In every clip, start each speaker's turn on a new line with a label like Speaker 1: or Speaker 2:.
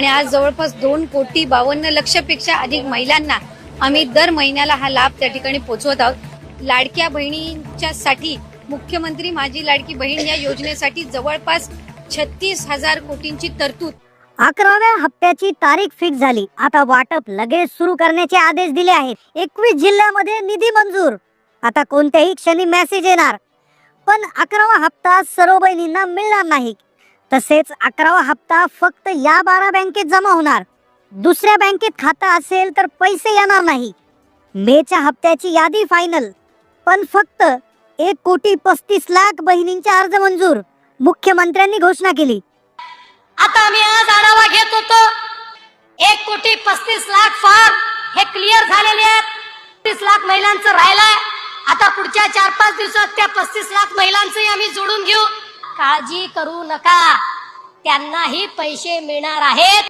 Speaker 1: आणि आज जवळपास दोन कोटी बावन्न लक्षपेक्षा अधिक महिलांना आम्ही दर महिन्याला हा लाभ त्या ठिकाणी पोहोचवत आहोत. लाडक्या बहिणींच्या साठी मुख्यमंत्री माझी लाडकी बहीण या योजनेसाठी जवळपास छत्तीस हजार कोटींची तरतूद.
Speaker 2: अकराव्या हप्त्याची तारीख फिक्स झाली. आता वाटप लगेच सुरू करण्याचे आदेश दिले आहेत. एकवीस जिल्ह्यामध्ये निधी मंजूर. आता कोणत्याही क्षणी मेसेज येणार. पण अकरावा हप्ता सर्व बहिणींना मिळणार नाही. तसेच अकरावा हप्ता फक्त या बारा बँकेत जमा होणार. दुसऱ्या बँकेत खातं असेल तर पैसे येणार नाही. मेच्या हप्त्याची यादी फायनल पण फक्त एक कोटी पस्तीस लाख बहिणींचे अर्ज मंजूर मुख्यमंत्र्यांनी घोषणा केली.
Speaker 3: आता आम्ही आज आढावा घेत होतो. एक कोटी पस्तीस लाख फॉर्म हे क्लिअर झालेले आहेत. तीस लाख महिलांचं राहिलंय. आता पुढच्या चार पाच दिवसात त्या पस्तीस लाख महिलांचंही आम्ही जोडून घेऊ. काळजी करू नका. त्यांनाही पैसे मिळणार आहेत.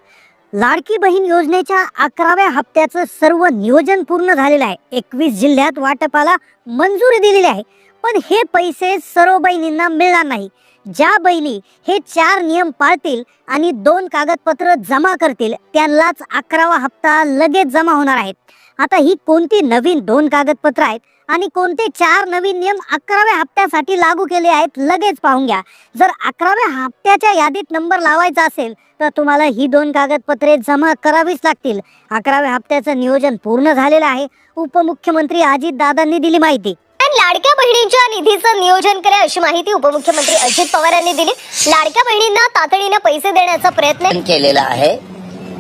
Speaker 2: लाडकी बहीण योजनेच्या अकराव्या हप्त्याचं सर्व नियोजन पूर्ण झालेलं आहे. एकवीस जिल्ह्यात वाटपाला मंजुरी दिलेली आहे. पण हे पैसे सर्व बहिणींना मिळणार नाही. ज्या बहिणी हे चार नियम पाळतील आणि दोन कागदपत्र जमा करतील त्यांनाच अकरावा हप्ता लगेच जमा होणार आहेत आता ही कोणती नवीन दोन कागदपत्र आहेत आणि कोणते चार नवीन नियम अकराव्या हप्त्यासाठी लागू केले आहेत लगेच पाहून घ्या. जर अकराव्या हप्त्याच्या यादीत नंबर लावायचा असेल तर तुम्हाला ही दोन कागदपत्रे जमा करावीच लागतील. अकराव्या हप्त्याचं नियोजन पूर्ण झालेलं आहे. उपमुख्यमंत्री अजित दादांनी दिली माहिती.
Speaker 4: लाडक्या बहिणींच्या निधीचं नियोजन करा अशी माहिती उपमुख्यमंत्री अजित पवार यांनी दिली. लाडक्या बहिणींना तातडीने पैसे देण्याचा प्रयत्न
Speaker 5: केलेला आहे.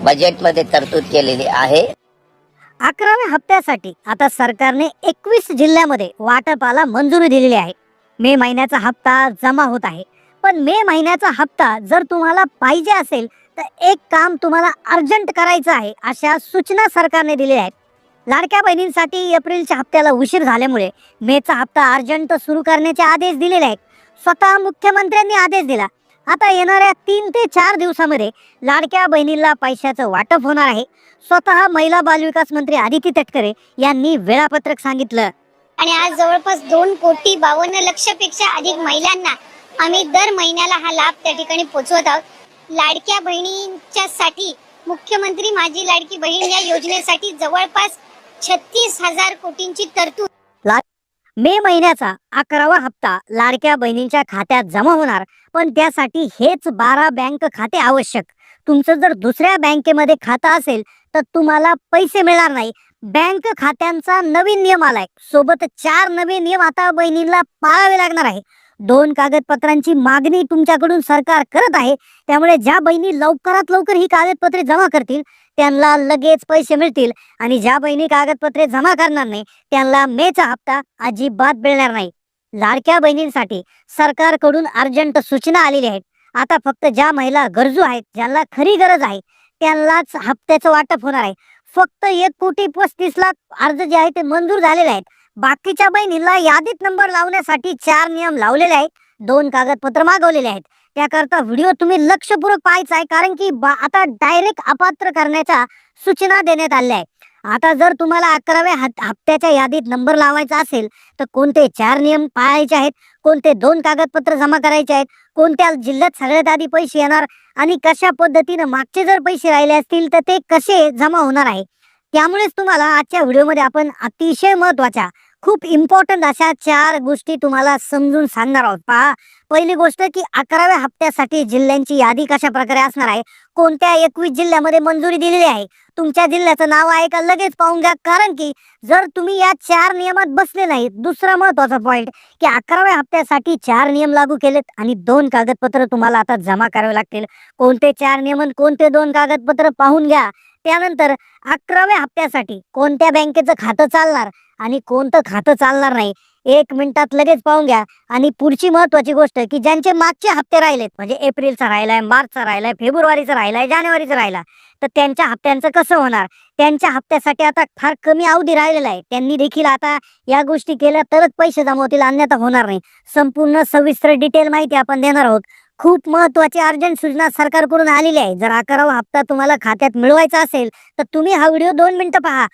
Speaker 5: बजेटमध्ये तरतूद केलेली आहे.
Speaker 2: अकराव्या हप्त्यासाठी आता सरकारने एकवीस जिल्ह्यामध्ये वाटपाला मंजुरी दिलेली आहे. मे महिन्याचा हप्ता जमा होत आहे. पण मे महिन्याचा हप्ता जर तुम्हाला पाहिजे असेल तर एक काम तुम्हाला अर्जंट करायचं आहे अशा सूचना सरकारने दिलेल्या आहेत. लाडक्या बहिणींसाठी एप्रिलच्या हप्त्याला उशीर झाल्यामुळे मेचा हप्ता अर्जंट सुरू करण्याचे आदेश दिलेले आहेत. स्वतः मुख्यमंत्र्यांनी आदेश दिला. आता येणाऱ्या तीन ते चार दिवसामध्ये लाडक्या बहिणीला पैशाचं वाटप होणार आहे. स्वतः महिला बालविकास मंत्री आदिती तटकरे यांनी वेळापत्रक सांगितलं.
Speaker 4: आणि आज जवळपास दोन कोटी बावन्न लक्षपेक्षा अधिक महिलांना आम्ही दर महिन्याला हा लाभ त्या ठिकाणी पोहोचवत आहोत. लाडक्या बहिणींच्या साठी मुख्यमंत्री माझी लाडकी बहीण या योजनेसाठी जवळपास छत्तीस हजार कोटींची तरतूद
Speaker 2: मे महिन्याचा अकरावा हप्ता लाडक्या बहिणींच्या खात्यात जमा होणार पण त्यासाठी हेच बारा बँक खाते आवश्यक. तुमचं जर दुसऱ्या बँकेमध्ये खातं असेल तर तुम्हाला पैसे मिळणार नाही. बँक खात्यांचा नवीन नियम आलाय. सोबत चार नवे नियम आता बहिणींना पाळावे लागणार आहे. दोन कागदपत्रांची मागणी तुमच्याकडून सरकार करत आहे. त्यामुळे ज्या बहिणी लवकरात लवकर ही कागदपत्रे जमा करतील त्यांना लगेच पैसे मिळतील. आणि ज्या बहिणी कागदपत्रे जमा करणार नाही त्यांना मेचा हप्ता अजिबात मिळणार नाही. लाडक्या बहिणींसाठी सरकारकडून अर्जंट सूचना आलेल्या आहेत. आता फक्त ज्या महिला गरजू आहेत ज्यांना खरी गरज आहे त्यांनाच हप्त्याचं वाटप होणार आहे. फक्त एक कोटी पस्तीस लाख अर्ज जे आहे ते मंजूर झालेले आहेत. बाकीच्या बहिणीला यादीत नंबर लावण्यासाठी चार नियम लावलेले आहेत. दोन कागदपत्र मागवलेले आहेत. त्याकरता व्हिडिओ तुम्ही लक्षपूर्वक पाहायचा आहे कारण की बा- आता डायरेक्ट अपात्र करण्याच्या सूचना देण्यात आल्या आहेत. आता जर तुम्हाला अकराव्या हप्त्याच्या यादीत नंबर लावायचा असेल तर कोणते चार नियम पाळायचे आहेत? कोणते दोन कागदपत्र जमा करायचे आहेत? कोणत्या जिल्ह्यात सगळ्यात आधी पैसे येणार? आणि कशा पद्धतीनं मागचे जर पैसे राहिले असतील तर ते कसे जमा होणार आहे? त्यामुळेच तुम्हाला आजच्या व्हिडिओमध्ये आपण अतिशय महत्त्वाच्या खूप इम्पॉर्टंट अशा चार गोष्टी तुम्हाला समजून सांगणार आहोत. पहा पहिली गोष्ट की अकराव्या हप्त्यासाठी जिल्ह्यांची यादी कशा प्रकारे असणार आहे? कोणत्या एकवीस जिल्ह्यामध्ये मंजुरी दिलेली आहे? तुमच्या जिल्ह्याचं नाव आहे का? लगेच पाहून घ्या. कारण की जर तुम्ही या चार नियमात बसले नाहीत दुसरा महत्त्वाचा पॉईंट की अकराव्या हप्त्यासाठी चार नियम लागू केलेत आणि दोन कागदपत्र तुम्हाला आता जमा करावे लागतील. कोणते चार नियम कोणते दोन कागदपत्र पाहून घ्या. त्यानंतर अकराव्या हप्त्यासाठी कोणत्या बँकेचं खातं चालणार? आणि कोणतं खातं चालणार नाही. एक मिनिटात लगेच पाहून घ्या. आणि पुढची महत्वाची गोष्ट की ज्यांचे मागचे हप्ते राहिलेत म्हणजे एप्रिलचा राहिलाय मार्चचा राहिलाय फेब्रुवारीचा राहिलाय जानेवारीचा राहिला तर त्यांच्या हप्त्यांचं कसं होणार? त्यांच्या हप्त्यासाठी आता फार कमी अवधी राहिलेला आहे. त्यांनी देखील आता या गोष्टी केल्या तरच पैसे जमा होतील अन्यथा होणार नाही. संपूर्ण सविस्तर डिटेल माहिती आपण देणार आहोत. खूप महत्वाची अर्जंट सूचना सरकारकडून आलेली आहे. जर अकरावा हप्ता तुम्हाला खात्यात मिळवायचा असेल तर तुम्ही हा व्हिडिओ दोन मिनिटं पहा.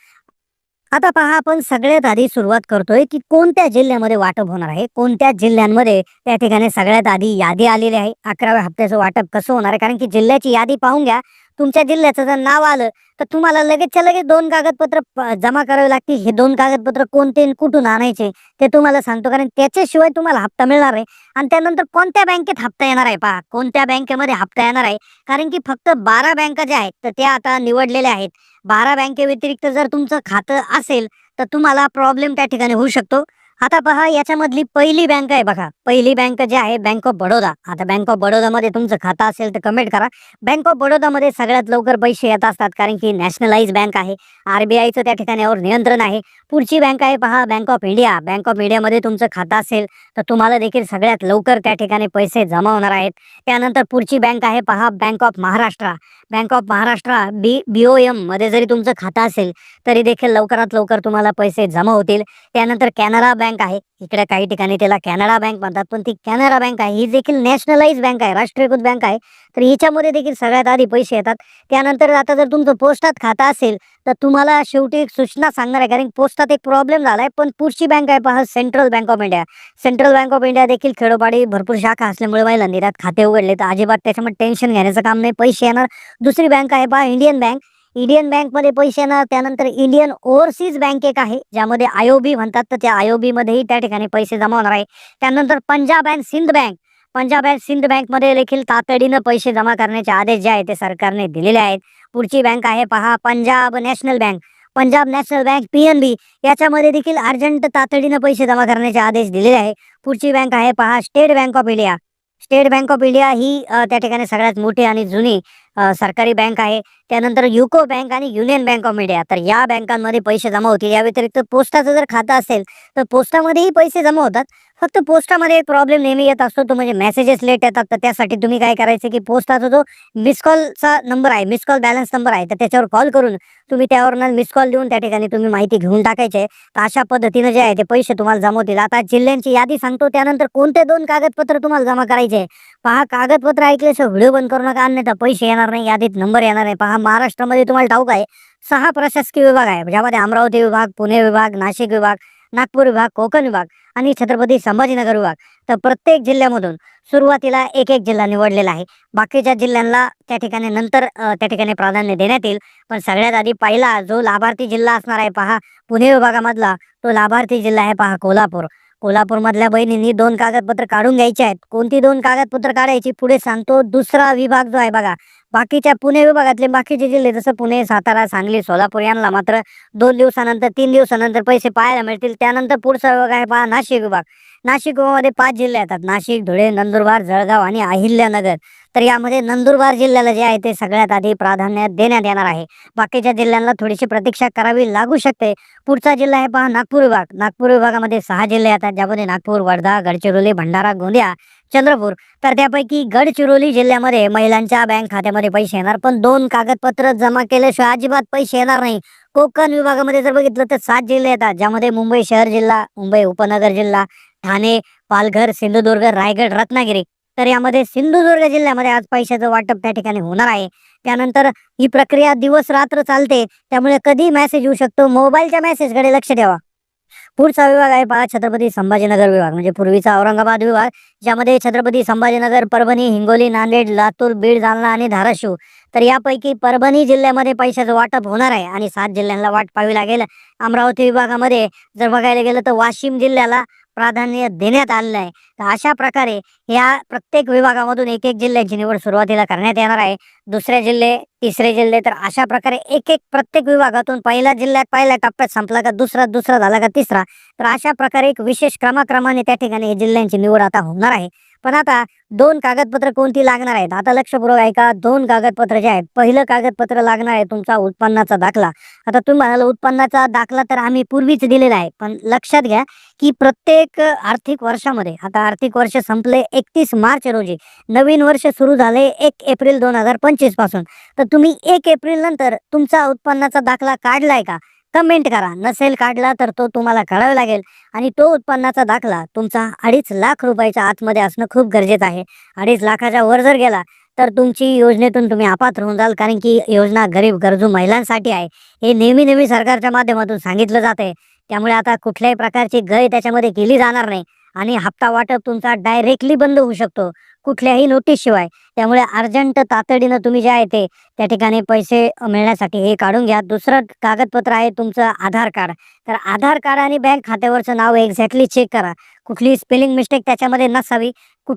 Speaker 2: आता पहा आपण सगळ्यात आधी सुरुवात करतोय की कोणत्या जिल्ह्यामध्ये वाटप होणार आहे? कोणत्या जिल्ह्यांमध्ये त्या ठिकाणी सगळ्यात आधी यादी आलेली आहे? अकराव्या हप्त्याचं वाटप कसं होणार आहे? कारण की जिल्ह्याची यादी पाहून घ्या. तुमच्या जिल्ह्याचं जर नाव आलं तर तुम्हाला लगेचच्या लगेच दोन कागदपत्र जमा करावे लागतील. हे दोन कागदपत्र कोणते आणि कुठून आणायचे ते तुम्हाला सांगतो. कारण त्याच्याशिवाय तुम्हाला हप्ता मिळणार आहे. आणि त्यानंतर कोणत्या बँकेत हप्ता येणार आहे? पहा कोणत्या बँकेमध्ये हप्ता येणार आहे? कारण की फक्त बारा बँका ज्या आहेत तर त्या आता निवडलेल्या आहेत. बारा बँके व्यतिरिक्त जर तुमचं खातं असेल तर तुम्हाला प्रॉब्लेम त्या ठिकाणी होऊ शकतो. आता पहा याच्यामधली पहिली बँक आहे बघा. पहिली बँक जी आहे बँक ऑफ बडोदा आता बँक ऑफ बडोदामध्ये तुमचं खातं असेल तर कमेंट करा. बँक ऑफ बडोदामध्ये सगळ्यात लवकर पैसे येत असतात कारण की नॅशनलाइज बँक आहे. आरबीआयचं त्या ठिकाण्यावर नियंत्रण आहे. पुढची बँक आहे पहा Bank of India Bank of इंडियामध्ये तुमचं खातं असेल तर तुम्हाला देखील सगळ्यात लवकर त्या ठिकाणी पैसे जमा होणार आहेत. त्यानंतर पुढची बँक आहे पहा Bank of Maharashtra Bank of Maharashtra B B O एममध्ये जरी तुमचं खातं असेल तरी देखील लवकरात लवकर तुम्हाला पैसे जमा होतील. त्यानंतर कॅनरा बँक बँक आहे. इकडे काही ठिकाणी त्याला कॅनडा बँक म्हणतात पण ती कॅनरा बँक आहे. ही देखील नॅशनलाइज बँक आहे राष्ट्रीयकृत बँक आहे. तर हिच्यामध्ये देखील सगळ्यात आधी पैसे येतात. त्यानंतर आता जर तुमचं पोस्टात खातं असेल तर तुम्हाला शेवटी एक सूचना सांगणार आहे. कारण पोस्टात एक प्रॉब्लेम झालाय पण पुढची बँक आहे पहा Central Bank of India Central Bank of India देखील खेडोपाडी भरपूर शाखा असल्यामुळे महिलांनी त्यात खाते उघडले तर अजिबात त्याच्यामध्ये टेन्शन घेण्याचं काम नाही पैसे येणार. दुसरी बँक आहे पहा इंडियन बँक इंडियन बँकमध्ये पैसे येणार त्यानंतर इंडियन ओव्हरसीज बँक एक आहे ज्यामध्ये आयओबी म्हणतात तर त्या आयओबी मध्येही त्या ठिकाणी पैसे जमा होणार आहे. त्यानंतर Punjab and Sind Bank. Punjab and Sind बँकमध्ये देखील तातडीनं पैसे जमा करण्याचे आदेश जे आहेत ते सरकारने दिलेले आहेत. पुढची बँक आहे पहा Punjab National Bank. Punjab National Bank PNB याच्यामध्ये देखील अर्जंट तातडीनं पैसे जमा करण्याचे आदेश दिलेले आहे. पुढची बँक आहे पहा State Bank of India. State Bank of India ही त्या ठिकाणी सगळ्यात मोठी आणि जुनी सरकारी बँक आहे. त्यानंतर युको बँक आणि युनियन बँक ऑफ इंडिया. तर या बँकांमध्ये पैसे जमा होतील. या व्यतिरिक्त पोस्टाचं जर खातं असेल तर पोस्टामध्येही पैसे जमा होतात. फक्त पोस्टामध्ये एक प्रॉब्लेम नेहमी येत असतो. तो म्हणजे मेसेजेस लेट येतात. तर त्यासाठी तुम्ही काय करायचं की पोस्टाचा जो मिस कॉलचा नंबर आहे मिस कॉल बॅलन्स नंबर आहे तर त्याच्यावर कॉल करून तुम्ही त्यावरनं मिस कॉल देऊन त्या ठिकाणी तुम्ही माहिती घेऊन टाकायची. आहे तर अशा पद्धतीनं जे आहे ते पैसे तुम्हाला जमा होतील. आता जिल्ह्यांची यादी सांगतो. त्यानंतर कोणते दोन कागदपत्र तुम्हाला जमा करायचे? पहा कागदपत्र ऐकल्याशिवाय व्हिडिओ बंद करू नका. अन्यथा पैसे येणार येणार नाही यादीत नंबर येणार नाही. पहा महाराष्ट्रामध्ये तुम्हाला ठाऊक आहे सहा प्रशासकीय विभाग आहे. ज्यामध्ये अमरावती विभाग पुणे विभाग नाशिक विभाग नागपूर विभाग कोकण विभाग आणि छत्रपती संभाजीनगर विभाग. तर प्रत्येक जिल्ह्यामधून सुरुवातीला एक एक जिल्हा निवडलेला आहे. बाकीच्या जिल्ह्यांना त्या ठिकाणी नंतर त्या ठिकाणी प्राधान्य देण्यात येईल. पण सगळ्यात आधी पहिला जो लाभार्थी जिल्हा असणार आहे पहा पुणे विभागामधला तो लाभार्थी जिल्हा आहे पहा कोल्हापूर. कोल्हापूरमधल्या बहिणींनी दोन कागदपत्र काढून घ्यायचे आहेत. कोणती दोन कागदपत्र काढायची पुढे सांगतो. दुसरा विभाग जो आहे बघा बाकीच्या पुणे विभागातले बाकीचे जिल्हे जसं पुणे सातारा सांगली सोलापूर यांना मात्र दोन दिवसानंतर तीन दिवसानंतर पैसे पाहायला मिळतील. त्यानंतर पुढचा विभाग आहे पहा नाशिक विभाग. नाशिक विभागामध्ये पाच जिल्हे येतात. नाशिक धुळे नंदुरबार जळगाव आणि अहिल्यानगर. तर यामध्ये नंदुरबार जिल्ह्याला जे आहे ते सगळ्यात आधी प्राधान्य देण्यात येणार आहे. बाकीच्या जिल्ह्यांना थोडीशी प्रतीक्षा करावी लागू शकते. पुढचा जिल्हा आहे पहा नागपूर विभाग. नागपूर विभागामध्ये सहा जिल्हे येतात ज्यामध्ये नागपूर वर्धा गडचिरोली भंडारा गोंदिया चंद्रपूर. तर त्यापैकी गडचिरोली जिल्ह्यामध्ये महिलांच्या बँक खात्यामध्ये पैसे येणार पण दोन कागदपत्र जमा केल्याशिवाय अजिबात पैसे येणार नाही. कोकण विभागामध्ये जर बघितलं तर सात जिल्हे येतात ज्यामध्ये मुंबई शहर जिल्हा मुंबई उपनगर जिल्हा ठाणे पालघर सिंधुदुर्ग रायगड रत्नागिरी. तर यामध्ये सिंधुदुर्ग जिल्ह्यामध्ये आज पैशाचं वाटप त्या ठिकाणी होणार आहे. त्यानंतर ही प्रक्रिया दिवस रात्र चालते त्यामुळे कधी मेसेज येऊ शकतो? मोबाईलच्या मेसेजकडे लक्ष ठेवा. पुढचा विभाग आहे पहा छत्रपती संभाजीनगर विभाग. म्हणजे पूर्वीचा औरंगाबाद विभाग ज्यामध्ये छत्रपती संभाजीनगर परभणी हिंगोली नांदेड लातूर बीड जालना आणि धाराशिव. तर यापैकी परभणी जिल्ह्यामध्ये पैशाचं वाटप होणार आहे आणि सात जिल्ह्यांना वाट पाहावी लागेल. अमरावती विभागामध्ये जर बघायला गेलं तर वाशिम जिल्ह्याला प्राधान्य देण्यात आलेलं आहे तर अशा प्रकारे या प्रत्येक विभागामधून एक एक जिल्ह्याची निवड सुरुवातीला करण्यात येणार आहे. दुसरे जिल्हे तिसरे जिल्हे तर अशा प्रकारे एक एक प्रत्येक विभागातून पहिल्या जिल्ह्यात पहिल्या टप्प्यात संपला का दुसरा दुसरा झाला का तिसरा. तर अशा प्रकारे एक विशेष क्रमाक्रमाने त्या ठिकाणी जिल्ह्यांची निवड आता होणार आहे. पण आता दोन कागदपत्र कोणती लागणार आहेत? आता लक्षपूर्वक ऐका दोन कागदपत्र जे आहेत पहिलं कागदपत्र लागणार आहे तुमचा उत्पन्नाचा दाखला. आता तुम्ही म्हणाल उत्पन्नाचा दाखला तर आम्ही पूर्वीच दिलेला आहे पण लक्षात घ्या की प्रत्येक आर्थिक वर्षामध्ये आता आर्थिक वर्ष संपले एकतीस मार्च रोजी नवीन वर्ष सुरू झाले एक एप्रिल दोन हजार पंचवीसपासून. तर तुम्ही एक एप्रिल नंतर तुमचा उत्पन्नाचा दाखला काढलाय का? कमेंट करा. नसेल काढला तर तो तुम्हाला कळावा लागेल. आणि तो उत्पन्नाचा दाखला तुमचा अडीच लाख रुपयाच्या आतमध्ये असणं खूप गरजेचं आहे. अडीच लाखाच्या वर जर गेला तर तुमची योजनेतून तुम्ही अपात्र होऊन जाल. कारण की योजना गरीब गरजू महिलांसाठी आहे. हे नेहमी नेहमी सरकारच्या माध्यमातून सांगितलं जात आहे त्यामुळे आता कुठल्याही प्रकारची गय त्याच्यामध्ये केली जाणार नाही. आणि हप्ता वाटप तुमचा डायरेक्टली बंद होऊ शकतो. कुठल्याही नोटीस शिवाय त्यामुळे अर्जंट तातडीनं तुम्ही जे आहे ते त्या ठिकाणी पैसे मिळण्यासाठी हे काढून घ्या. दुसरं कागदपत्र आहे तुमचं आधार कार्ड. तर आधार कार्ड आणि बँक खात्यावरचं नाव एक्झॅक्टली चेक करा. कुठली स्पेलिंग मिस्टेक त्याच्यामध्ये नसावी.